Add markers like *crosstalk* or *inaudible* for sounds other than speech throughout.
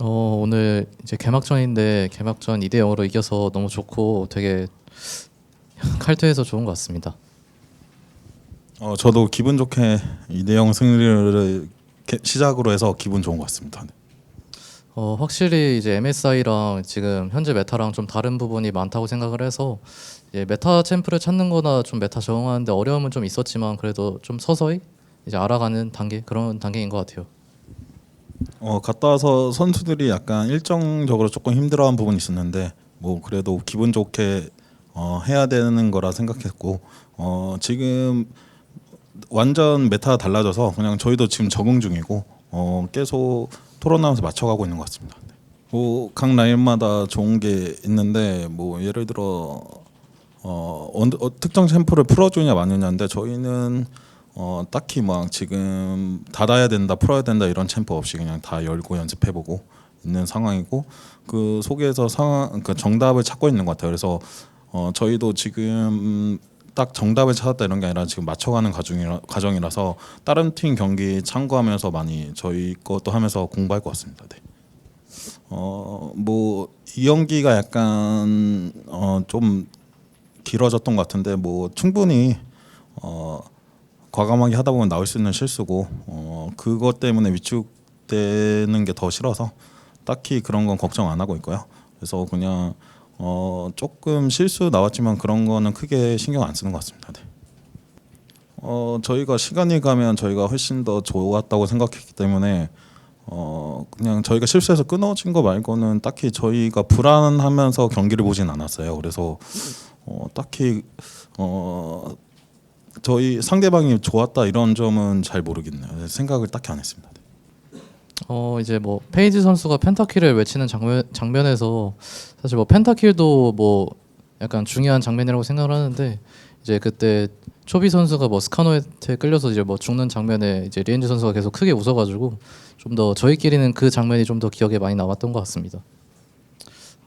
어, 오늘 이제 개막전인데 개막전 2대 0으로 이겨서 너무 좋고 되게 칼퇴해서 좋은 것 같습니다. 어, 저도 기분 좋게 2대 0 승리를 개- 시작으로 해서 기분 좋은 것 같습니다. 네. 어, 확실히 이제 MSI랑 지금 현재 메타랑 좀 다른 부분이 많다고 생각을 해서 이제 메타 챔프를 찾는 거나 좀 메타 적응하는데 어려움은 좀 있었지만 그래도 좀 서서히 이제 알아가는 단계 그런 단계인 것 같아요. 어, 갔다 와서 선수들이 약간 일정적으로 조금 힘들어한 부분이 있었는데 뭐 그래도 기분 좋게 어, 해야 되는 거라 생각했고 어, 지금 완전 메타가 달라져서 그냥 저희도 지금 적응 중이고 어, 계속 토론하면서 맞춰가고 있는 것 같습니다. 뭐 각 라인마다 좋은 게 있는데 뭐 예를 들어 어, 언- 어, 특정 챔프를 풀어주냐 마느냐인데 저희는 어, 딱히 막 지금 닫아야 된다 풀어야 된다 이런 챔프 없이 그냥 다 열고 연습해보고 있는 상황이고 그 속에서 상황 그 정답을 찾고 있는 것 같아요. 그래서 어, 저희도 지금 딱 정답을 찾았다 이런 게 아니라 지금 맞춰가는 과정이라, 과정이라서 다른 팀 경기 참고하면서 많이 저희 것도 하면서 공부할 것 같습니다. 네. 어뭐 이연기가 약간 어 좀 길어졌던 것 같은데 뭐 충분히 어 과감하게 하다 보면 나올 수 있는 실수고 어 그것 때문에 위축되는 게 더 싫어서 딱히 그런 건 걱정 안 하고 있고요. 그래서 그냥 어 조금 실수 나왔지만 그런 거는 크게 신경 안 쓰는 것 같습니다. 네. 어 저희가 시간이 가면 저희가 훨씬 더 좋았다고 생각했기 때문에 어 그냥 저희가 실수해서 끊어진 거 말고는 딱히 저희가 불안하면서 경기를 보진 않았어요. 그래서 어 딱히 어 저희 상대방이 좋았다 이런 점은 잘 모르겠네요. 생각을 딱히 안 했습니다. 어 이제 뭐 페이지 선수가 펜타킬을 외치는 장면 장면에서 사실 뭐 펜타킬도 뭐 약간 중요한 장면이라고 생각을 하는데 이제 그때 초비 선수가 뭐 스카노한테 끌려서 이제 뭐 죽는 장면에 이제 리엔즈 선수가 계속 크게 웃어가지고 좀 더 저희끼리는 그 장면이 좀 더 기억에 많이 남았던 것 같습니다.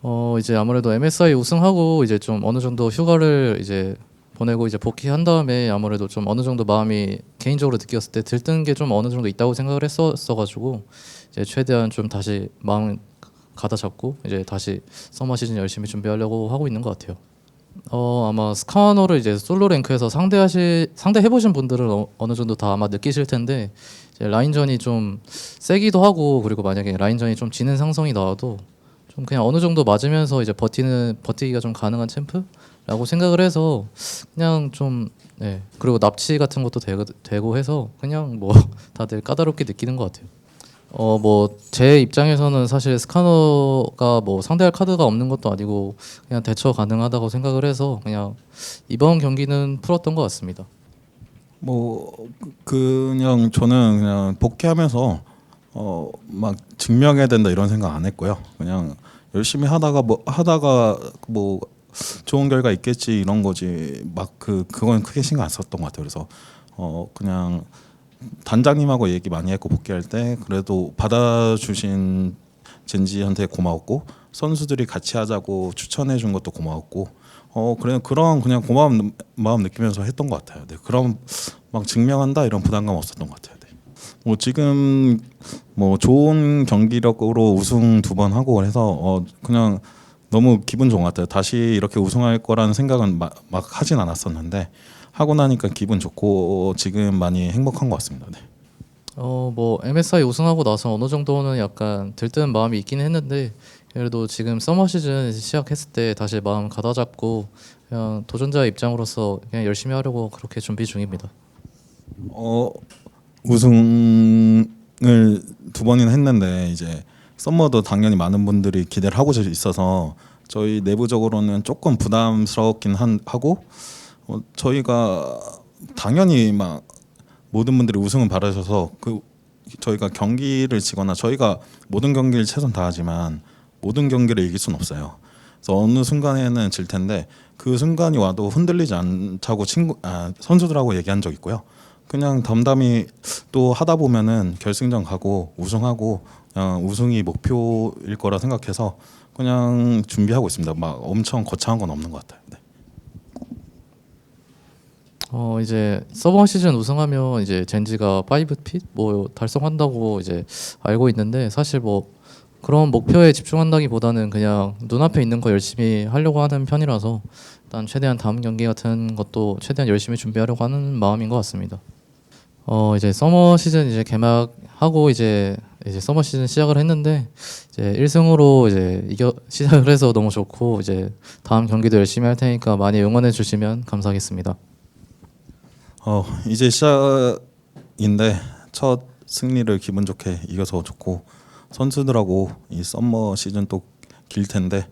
어 이제 아무래도 MSI 우승하고 이제 좀 어느 정도 휴가를 이제 보내고 이제 복귀한 다음에 아무래도 좀 어느 정도 마음이 개인적으로 느꼈을 때 들뜬 게 좀 어느 정도 있다고 생각을 했었어 가지고 이제 최대한 좀 다시 마음 가다 잡고 이제 다시 서머 시즌 열심히 준비하려고 하고 있는 것 같아요. 어 아마 스카너를 이제 솔로 랭크에서 상대하시 상대해 보신 분들은 어, 어느 정도 다 아마 느끼실 텐데 이제 라인전이 좀 세기도 하고 그리고 만약에 라인전이 좀 지는 상성이 나와도 좀 그냥 어느 정도 맞으면서 이제 버티는 버티기가 좀 가능한 챔프라고 생각을 해서 그냥 좀 네. 그리고 납치 같은 것도 되고, 되고 해서 그냥 뭐 *laughs* 다들 까다롭게 느끼는 것 같아요. 어 뭐 제 입장에서는 사실 스카너가 뭐 상대할 카드가 없는 것도 아니고 그냥 대처 가능하다고 생각을 해서 그냥 이번 경기는 풀었던 것 같습니다. 뭐 그냥 저는 그냥 복귀하면서 어 막 증명해야 된다 이런 생각 안 했고요. 그냥 열심히 하다가 뭐 하다가 뭐 좋은 결과 있겠지 이런 거지 막 그 그건 크게 신경 안 썼던 것 같아요. 그래서 어 그냥 단장님하고 얘기 많이 했고 복귀할 때 그래도 받아주신 젠지한테 고마웠고 선수들이 같이 하자고 추천해 준 것도 고마웠고 어 그래 그런 그냥 고마운 마음 느끼면서 했던 것 같아요. 네, 그럼 막 증명한다 이런 부담감 없었던 것 같아요. 네. 뭐 지금 뭐 좋은 경기력으로 우승 두 번 하고 해서 어 그냥 너무 기분 좋은 것 같아요. 다시 이렇게 우승할 거라는 생각은 막, 막 하진 않았었는데 하고 나니까 기분 좋고 지금 많이 행복한 것 같습니다. 네. 어뭐 MSI 우승하고 나서 어느 정도는 약간 들뜬 마음이 있긴 했는데 그래도 지금 서머 시즌 시작했을 때 다시 마음 가다잡고 그냥 도전자 입장으로서 그냥 열심히 하려고 그렇게 준비 중입니다. 어 우승을 두 번이나 했는데 이제 썸머도 당연히 많은 분들이 기대를 하고 있어서 저희 내부적으로는 조금 부담스럽긴 한, 하고 어, 저희가 당연히 막 모든 분들이 우승을 바라셔서 그 저희가 경기를 지거나 저희가 모든 경기를 최선 다하지만 모든 경기를 이길 수는 없어요. 그래서 어느 순간에는 질 텐데 그 순간이 와도 흔들리지 않다고 친구 아, 선수들하고 얘기한 적 있고요. 그냥 담담히 또 하다 보면은 결승전 가고 우승하고 그냥 우승이 목표일 거라 생각해서 그냥 준비하고 있습니다. 막 엄청 거창한 건 없는 것 같아요. 네. 어 이제 서버 시즌 우승하면 이제 젠지가 5핏 뭐 달성한다고 이제 알고 있는데 사실 뭐 그런 목표에 집중한다기보다는 그냥 눈앞에 있는 거 열심히 하려고 하는 편이라서 일단 최대한 다음 경기 같은 것도 최대한 열심히 준비하려고 하는 마음인 것 같습니다. 어 이제 서머 시즌 이제 개막하고 이제 이제 서머 시즌 시작을 했는데 이제 1승으로 이제 이겨 *laughs* 시작을 해서 너무 좋고 이제 다음 경기도 열심히 할 테니까 많이 응원해 주시면 감사하겠습니다. 어 이제 시작인데 첫 승리를 기분 좋게 이겨서 좋고 선수들하고 이 썸머 시즌 또 길 텐데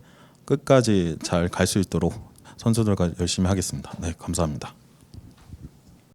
끝까지 잘 갈 수 있도록 선수들과 열심히 하겠습니다. 네 감사합니다.